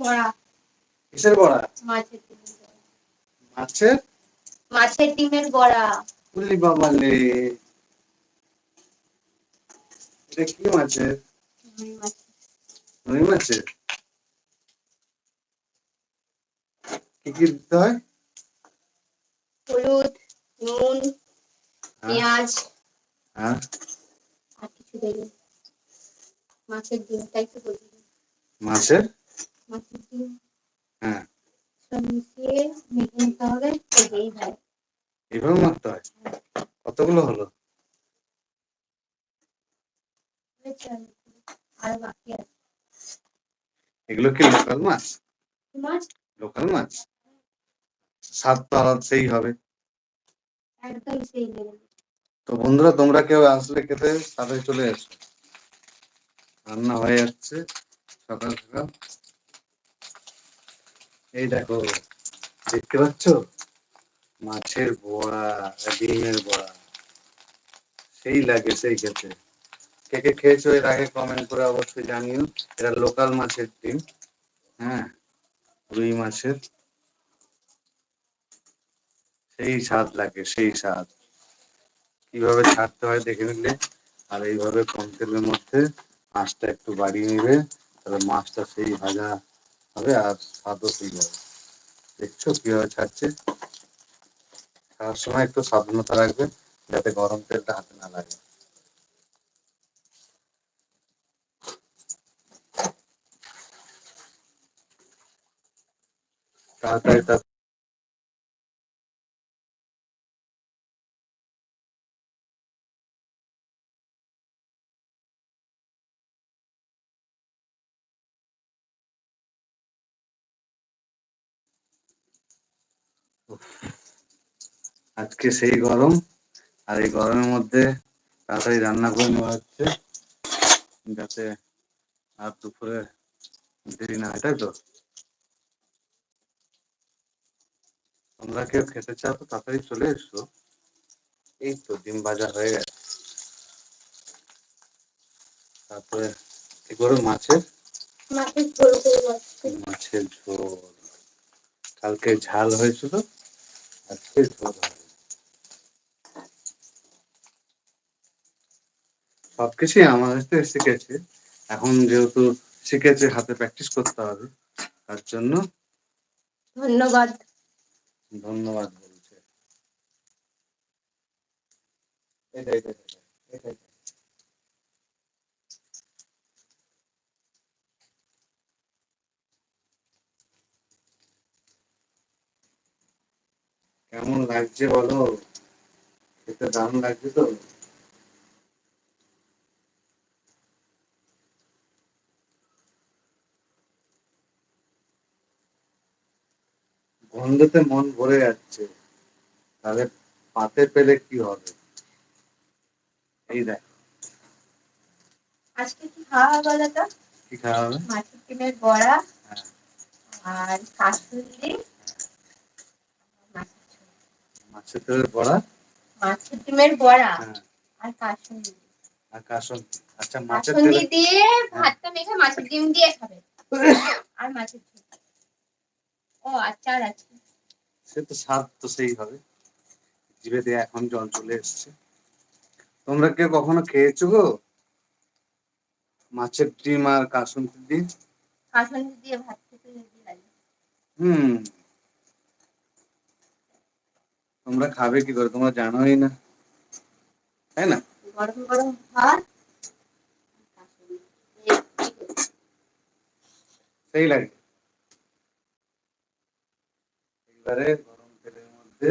বড়া। কিসের বড়া? মাছের মাছের? মাছের ডিমের বড়া। উলি বাবা লে এটা কি মাছের? রুই মাছের। কি কি দিতে হয়? হলুদ নুন পেঁয়াজ। হ্যাঁ। আর কিছু দেবে মাছের ডিমটা একটু বলি মাছের? হ্যাঁ। এইভাবে মারতে হয়? কতগুলো হলো? এগুলো কি লোকাল মাছ? লোকাল মাছ? স্বাদ তো আলাদা সেই হবে। তো বন্ধুরা, তোমরা কেউ আসলে খেতে তাড়াতাড়ি চলে এসো। রান্না হয়ে যাচ্ছে সকাল সকাল। এই দেখো, দেখতে পাচ্ছ? মাছের বড়া ডিমের বড়া সেই লাগে, সেই খেতে। কে কে খেয়েছো এর আগে কমেন্ট করে অবশ্যই জানিও। এটা লোকাল মাছের ডিম হ্যাঁ? রুই মাছের। সেই স্বাদ লাগে, সেই স্বাদ। কীভাবে ছাড়তে হয় দেখে নিলে, আর এইভাবে কম তেলের মধ্যে মাছটা একটু বাড়িয়ে নিবে, তাহলে মাছটা সেই ভাজা হবে আর স্বাদও সেই হবে দেখছ কীভাবে ছাড়ছে? ছাড়ার সময় একটু সাবধানতা রাখবে যাতে গরম তেলটা হাতে না লাগে। তাড়াতাড়ি তা আজকে সেই গরম আর এই গরমের মধ্যে তাড়াতাড়ি রান্না করে নেওয়া হচ্ছে যাতে আর দুপুরে দেরি না হয় তাই তো? তোমরা কেউ খেতে চাও তো তাড়াতাড়ি চলে এসো। এই তো ডিম ভাজা হয়ে গেছে। তারপরে কি করো মাছের? মাছের ঝোল মাছের ঝোল। কালকে ঝাল হয়েছিল। হবে সবকিছুই আমার কাছ থেকে শিখেছে। এখন যেহেতু শিখেছে হাতে প্র্যাকটিস করতে হবে তার জন্য ধন্যবাদ। ধন্যবাদ বলছে। এটাই এটা, এটা, এটা, এটা। কেমন লাগছে বলো? খেতে দারুণ লাগছে তো। গন্ধতে মন ভরে যাচ্ছে। তাহলে পাতে পেলে কি হবে? এই দেখ। আজকে কি খাওয়া বলো তো? কি খাওয়া হবে? মাছের ডিমের বড়া হ্যাঁ। আর ঝোল। মাছের তেলের বড়া? মাছের ডিমের বড়া। হ্যাঁ। আর কাসুন্দি আর আচ্ছা মাছের তেলে দিয়ে ভাতটা মেখে মাছের ডিম দিয়ে খাবে। আর মাছের ও আচার আছে। সে তো স্বাদ তো সেই হবে। জিভে দিয়ে এখন জল চলে এসছে। তোমরা কেউ কখনো খেয়েছো গো? মাছের ডিম আর কাসুন্দি ডিম কাসুন্দি দিয়ে ভাত খেতে হুম। তোমরা খাবে কি করে? তোমরা জানোই না। তাই না? গরম গরম ভাত। সেই লাগে। এবারে গরম তেলের মধ্যে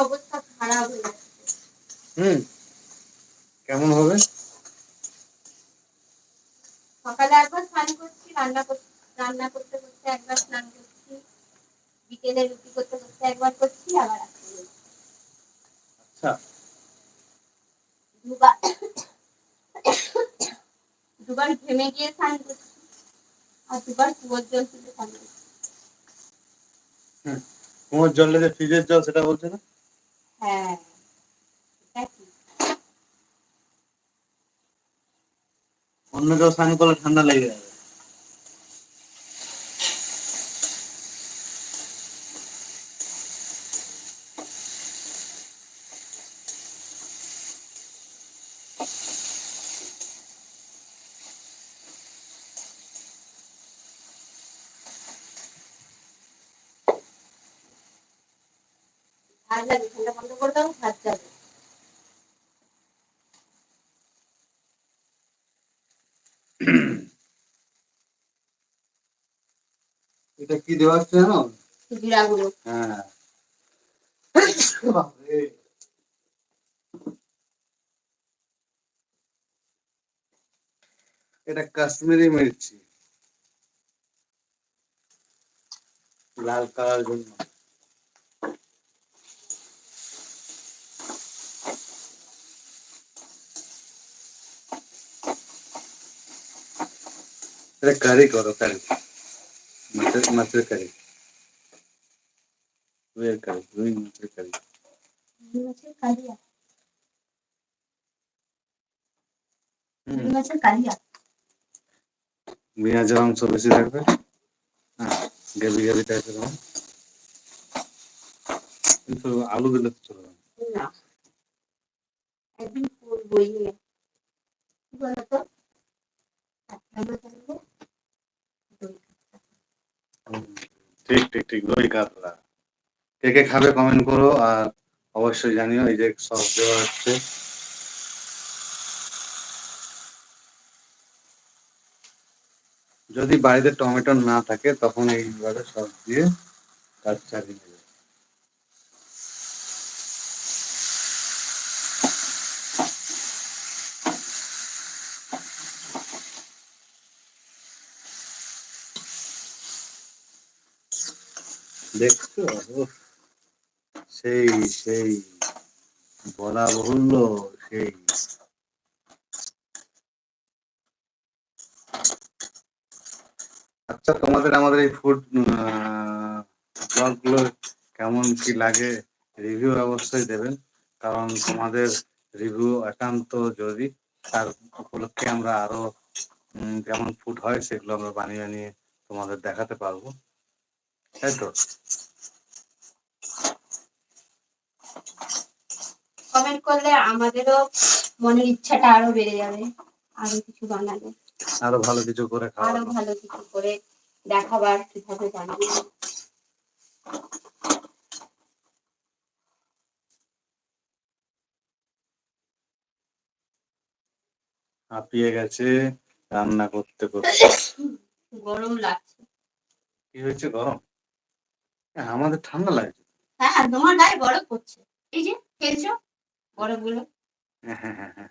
অবস্থা খারাপ হয়ে যাচ্ছে হুম। কেমন হবে? সকালে একবার স্নান করছি রান্না করছি রান্না করতে করতে একবার স্নান করছি বিকেলে রুটি করতে করতে একবার করছি আবার রাত্রে আচ্ছা। দুবার দুবার ঘেমে গিয়ে স্নান করছি আর দুবার কুয়োর জল তুলে স্নান করছি। কুয়োর জলে ফ্রিজের জল সেটা বলছে না? হ্যাঁ অন্য কেউ স্নান করলে ঠান্ডা লেগে যাবে। ভাত লাগে ঠান্ডা বন্ধ করে দাও ভাত যাবে এটা কি দেওয়া হচ্ছে জানো? জিরাগুলো। হ্যাঁ। এটা কাশ্মীরি মির্চি। লাল কালার জন্য। এটা কারি করো কারি মাছের মাছের কারি রুইয়ের কারি রুই মাছের কারি পেঁয়াজের অংশ বেশি থাকবে গ্রেভি গ্রেভি টাইপের কিন্তু আলু দিলে তো চলবে না। একদিন করবোই বলতো আমরা জানব দই হুম, ঠিক ঠিক ঠিক, দই কাতলা। কে কে খাবে কমেন্ট করো আর অবশ্যই জানিও এই যে সব দেওয়া হচ্ছে। যদি বাড়িতে টমেটো না থাকে, তখন এইভাবে সব দিয়ে কাজ চালিয়ে নেবে দেখছ? সেই সেই বলা সেই। আচ্ছা তোমাদের আমাদের এই ফুড ব্লগগুলো কেমন কি লাগে রিভিউ অবশ্যই দেবেন। কারণ তোমাদের রিভিউ একান্ত জরুরি। তার উপলক্ষে আমরা আরও কেমন ফুড হয়, সেগুলো আমরা বানিয়ে বানিয়ে তোমাদের দেখাতে পারব। তাই তো। কমেন্ট করলে আমাদেরও মনের ইচ্ছাটা আরও বেড়ে যাবে আরও কিছু বানাবে আরও ভালো কিছু করে আরও ভালো কিছু করে দেখাবার কীভাবে বানাবে। হাঁপিয়ে গেছে রান্না করতে করতে। গরম লাগছে। কি হয়েছে গরম? হ্যাঁ, আমাদের ঠান্ডা লাগছে হ্যাঁ তোমার গায়ে বরফ পড়ছে। এই যে খেলছো? বরফগুলো। হ্যাঁ, হ্যাঁ, হ্যাঁ, হ্যাঁ।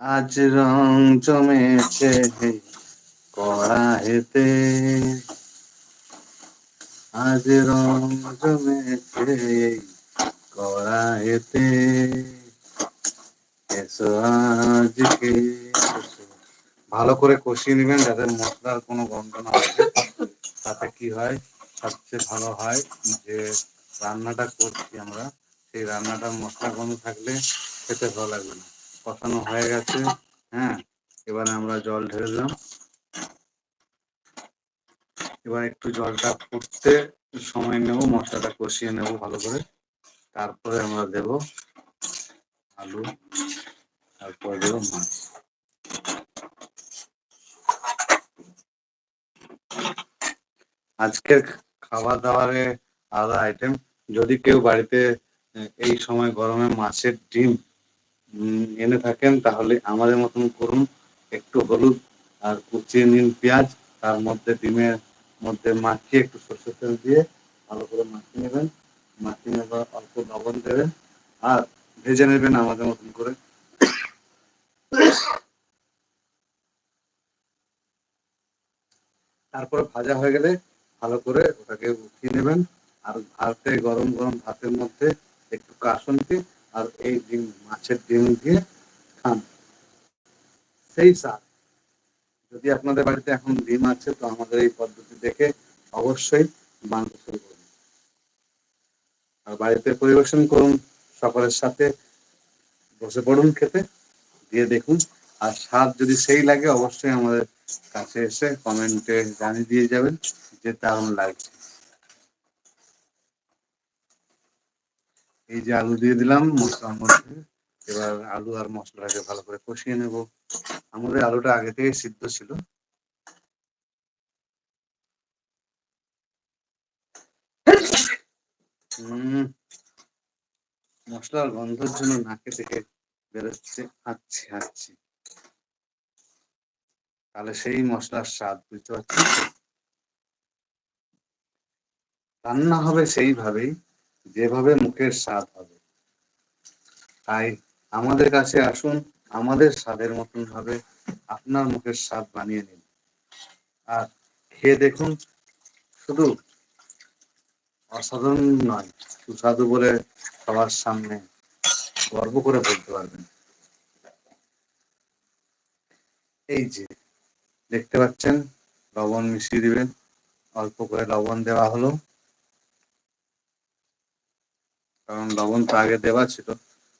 আজ রং জমেছে কড়াইতে। আজ রং জমেছে কড়াইতে। এসো আজকে ভালো করে কষিয়ে নেবেন যাতে মশলার কোনো গন্ধ না থাকে তাতে কি হয়? সবচেয়ে ভালো হয় যে রান্নাটা করছি আমরা, সেই রান্নাটা মশলা গন্ধ থাকলে খেতে ভালো লাগবে না। কষানো হয়ে গেছে হ্যাঁ? এবারে আমরা জল ঢেলে দিলাম। এবার একটু জলটা ফুটতে সময় নেব, মশলাটা কষিয়ে নেব ভালো করে। তারপরে আমরা দেব আলু, তারপরে দেব মাছ। আজকের খাবার দাবারে আলাদা আইটেম যদি কেউ বাড়িতে এই সময় গরমে মাছের ডিম এনে থাকেন, তাহলে আমাদের মতন করুন। একটু হলুদ আর কুচিয়ে নিন পেঁয়াজ, তার মধ্যে ডিমের মধ্যে মাখিয়ে একটু সর্ষের তেল দিয়ে ভালো করে মাখিয়ে নেবেন। মাখিয়ে নেবার অল্প লবণ দেবেন আর ভেজে নেবেন আমাদের মতন করে। তারপরে ভাজা হয়ে গেলে ভালো করে ওটাকে উঠিয়ে নেবেন। আর ভাতে, গরম গরম ভাতের মধ্যে একটু কাসন্তি আর এই ডিম, মাছের ডিম দিয়ে খান। সেই স্বাদ। যদি আপনাদের বাড়িতে এখন ডিম আছে, তো আমাদের এই পদ্ধতি দেখে অবশ্যই বানাতে শুরু করুন। আর বাড়িতে পরিবেশন করুন, সকলের সাথে বসে পড়ুন খেতে, দিয়ে দেখুন। আর স্বাদ যদি সেই লাগে, অবশ্যই আমাদের কাছে এসে কমেন্টে জানিয়ে দিয়ে যাবেন। যে দারুণ লাগছে। এই যে আলু দিয়ে দিলাম, মশলার মধ্যে। এবার আলু আর মশলাটাকে ভালো করে কষিয়ে নেব। আমাদের আলুটা আগে থেকে সিদ্ধ ছিল। মশলার গন্ধের জন্য নাকে থেকে বেরোচ্ছে, হাঁচছি হাঁচছি। তাহলে সেই মশলার স্বাদ, বুঝতে পারছি রান্না হবে সেইভাবেই, যেভাবে মুখের স্বাদ হবে। তাই আমাদের কাছে আসুন, আমাদের স্বাদের মতন ভাবে আপনার মুখের স্বাদ বানিয়ে নিন। আর খেয়ে দেখুন, শুধু অসাধারণ নয়, সুস্বাদু বলে সবার সামনে গর্ব করে বলতে পারবেন। এই যে, দেখতে পাচ্ছেন, লবণ মিশিয়ে দিবেন। অল্প করে লবণ দেওয়া হলো। কারণ লবণ তো আগে দেওয়া ছিল,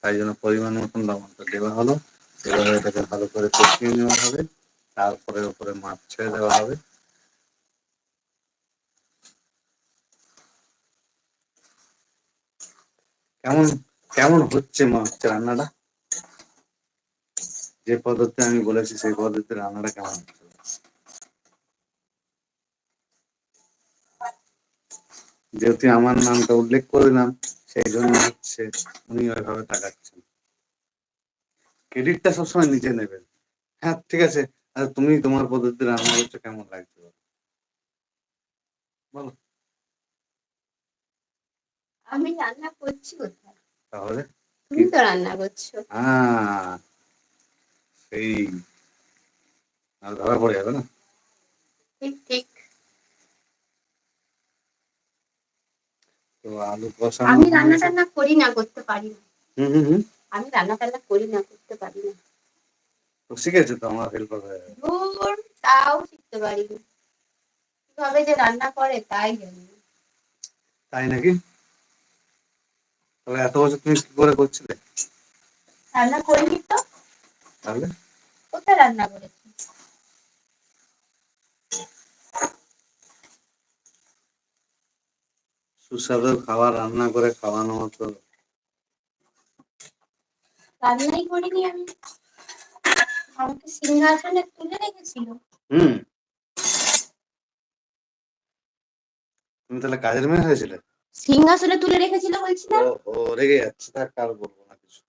তাই জন্য পরিমাণ মতন লবণটা দেওয়া হলো। এবারে এটাকে ভালো করে কষিয়ে নেওয়া হবে, তারপরে ওপরে মাছ ছেড়ে দেওয়া হবে। কেমন কেমন হচ্ছে মাছ রান্নাটা? যে পদ্ধতি আমি বলেছি, সেই পদ্ধতিতে রান্নাটা কেমন হচ্ছে? যেহেতু আমার নামটা উল্লেখ করলাম সেই জন্য হচ্ছে উনি ওইভাবে তাকাচ্ছেন। ক্রেডিটটা সবসময় নিজে নেবেন। হ্যাঁ ঠিক আছে। আর তুমি তোমার পদ্ধতি রান্না করছ কেমন লাগছে বলো? বলো। আমি রান্না করছি কোথায়? তাহলে তুমি তো রান্না করছ। হ্যাঁ সেই। আর ধরা পড়ে যাবে না? ঠিক ঠিক। তো আলু কষানো আমি রান্না টান্না করি না করতে পারি না। হুম হুম হুম। আমি রান্না টান্না করি না করতে পারি না। তো শিখেছে তো আমার হয়ে? যাবে। দূর তাও শিখতে পারি কীভাবে যে রান্না করে তাই জানি তাই নাকি? তাহলে এত বছর তুমি কি করে করছিলে? রান্না করিনি তো? তাহলে? কোথায় রান্না করেছি? সুস্বাদু খাবার রান্না করে খাওয়ানো হতো। রান্নাই করিনি আমি। আমাকে সিংহাসনে তুলে রেখেছিল। হুম। তুমি তাহলে কাজের মেয়ে হয়েছিলে? সিংহাসনে তুলে রেখেছিল বলছি না ও রেগে যাচ্ছে তার কার বলব না কিছু।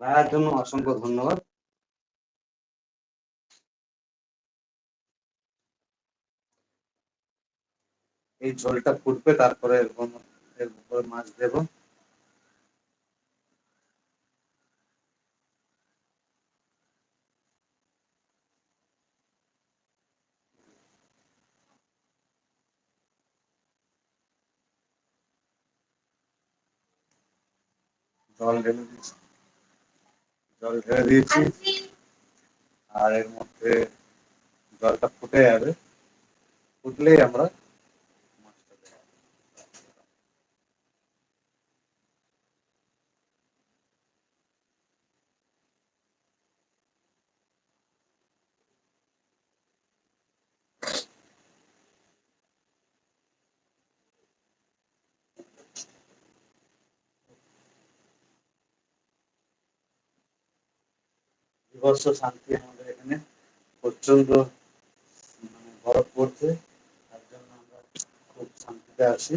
তার জন্য অসংখ্য ধন্যবাদ। এই ঝোলটা ফুটবে তারপরে এর উপর- এর উপরে মাছ দেবো। জল ঢেলে দিয়েছি। জল ঢেলে দিয়েছি। আর এর মধ্যে জলটা ফুটে যাবে। ফুটলেই আমরা বিভৎস শান্তি আমাদের এখানে প্রচণ্ড মানে বরফ পড়ছে তার জন্য আমরা খুব শান্তিতে আছি।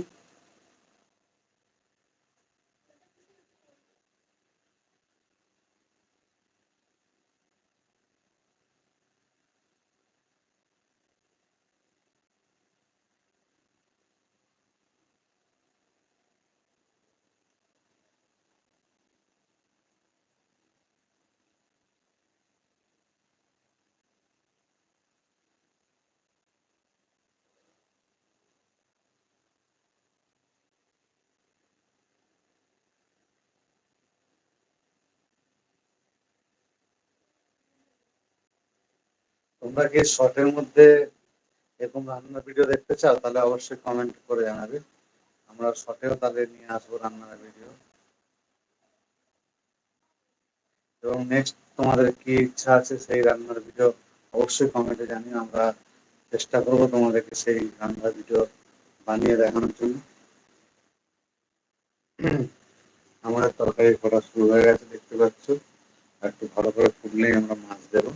তোমরা কি শর্টের মধ্যে এরকম রান্নার ভিডিও দেখতে চাও, তাহলে অবশ্যই কমেন্ট করে জানাবে। আমরা শর্টেও তাহলে নিয়ে আসব রান্নার ভিডিও এবং নেক্সট তোমাদের কি ইচ্ছা আছে সেই রান্নার ভিডিও অবশ্যই কমেন্টে জানিও। আমরা চেষ্টা করব তোমাদেরকে সেই রান্নার ভিডিও বানিয়ে দেখানোর জন্য। আমাদের তরকারি করা শুরু হয়ে গেছে, দেখতে পাচ্ছ। একটু ভালো করে ফুটলেই আমরা মাছ দেবো।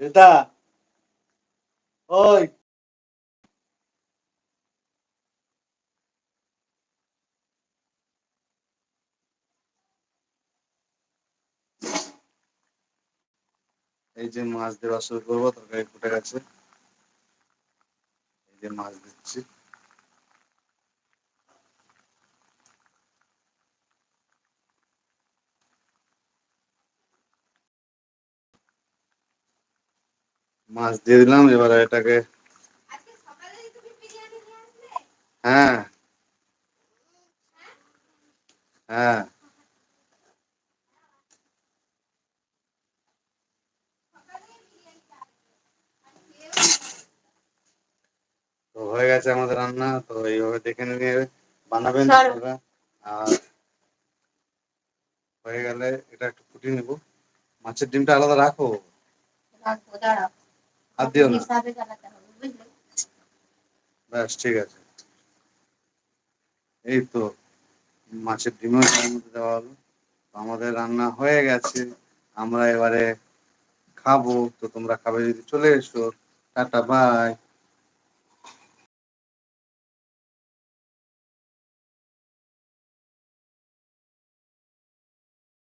এটা? ওই। এই যে মাছ দেওয়া শুরু করব, তরকারি ফুটে গেছে। এই যে মাছ দিচ্ছি। মাছ দিয়ে দিলাম এবার এটাকে হ্যাঁ। হ্যাঁ। তো হয়ে গেছে আমাদের রান্না তো এইভাবে দেখে নিয়ে বানাবেন আপনারা। আর হয়ে গেলে এটা একটু ফুটিয়ে নেব। মাছের ডিমটা আলাদা রাখো। রাখব দাঁড়াও। আর দিও না। ব্যাস ঠিক আছে। এই তো মাছের ডিমও তার মধ্যে দেওয়া হলো। আমাদের রান্না হয়ে গেছে। আমরা এবারে খাব। তো তোমরা খাবে যদি চলে এসো। Tata bye.